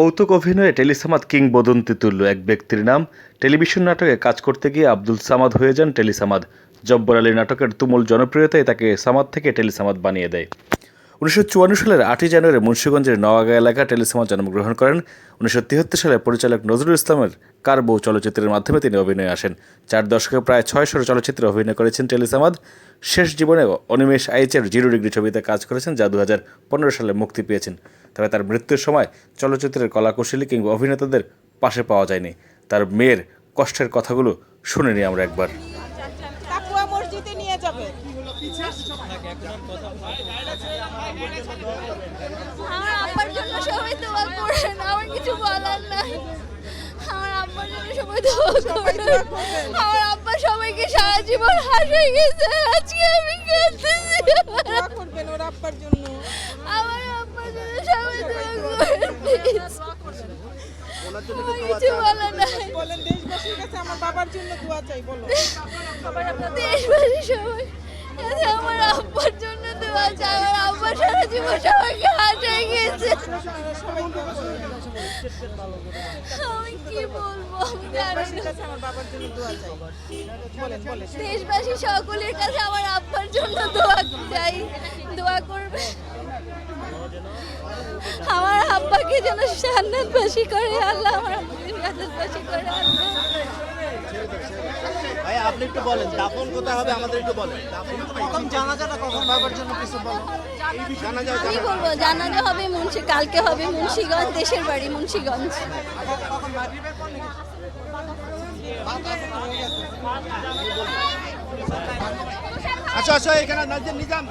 কৌতুক অভিনয়ে টেলিসামাদ কিংবদন্তি তুল্য। এক ব্যক্তির নাম, টেলিভিশন নাটকে কাজ করতে গিয়ে আব্দুল সামাদ হয়ে যান টেলিসামাদ। জব্বর আলী নাটকের তুমুল জনপ্রিয়তায় তাকে সামাদ থেকে টেলিসামাদ বানিয়ে দেয়। উনিশশো চুয়ান্ন সালের আটই জানুয়ারি মুন্সিগঞ্জের নওয়াগা এলাকা টেলিসামাদ জন্মগ্রহণ করেন। উনিশশো তিয়াত্তর সালে পরিচালক নজরুল ইসলামের কার বউ চলচ্চিত্রের মাধ্যমে তিনি অভিনয়ে আসেন। চার দশকে প্রায় ছয়শো চলচ্চিত্রে অভিনয় করেছেন টেলিসামাদ। শেষ জীবনে অনিমেষ আইচের জিরো ডিগ্রি ছবিতে কাজ করেছেন, যা দু হাজার পনেরো সালে মুক্তি পেয়েছেন। তবে তার মৃত্যুর সময় চলচ্চিত্রের কলাকুশলী কিংবা অভিনেতাদের পাশে পাওয়া যায়নি। তার মেয়ের কষ্টের কথাগুলো শুনিনি আমরা একবার। আমার আব্বার জন্য সবাই দোয়া করেন আমার কিছু বলার নাই। আমার আব্বার জন্য সবাই দোয়া করেন আমার আব্বা সবাইকে সারা জীবন হাসে গেছে। আজকে আমি কাঁদতেছি। দোয়া করবেন ওর আব্বার জন্য আমার আব্বার জন্য সবাই দোয়া করেন প্লিজ দেশবাসীর কাছে আমার বাবার জন্য দোয়া চাই বলো। দেশবাসী সবাই দেশবাসী সকলের কাছে আমার আব্বার জন্য দোয়া চাই, দোয়া করবে। আমার আব্বাকে যেন জান্নাতবাসী করে, আল্লাহ আমার আব্বাকে জান্নাতবাসী করে, আল্লাহ। আপনি একটু বলেন দাফন কোথায় হবে আমাদের একটু বলেন। কখন জানাজাটা কখন জন্য কিছু বলেন জানাজা আমি বলব জানাজা হবে মুন্সি কালকে হবে মুন্সিগঞ্জ দেশের বাড়ি মুন্সিগঞ্জ। আচ্ছা আচ্ছা এখানে নাজির নিজাম।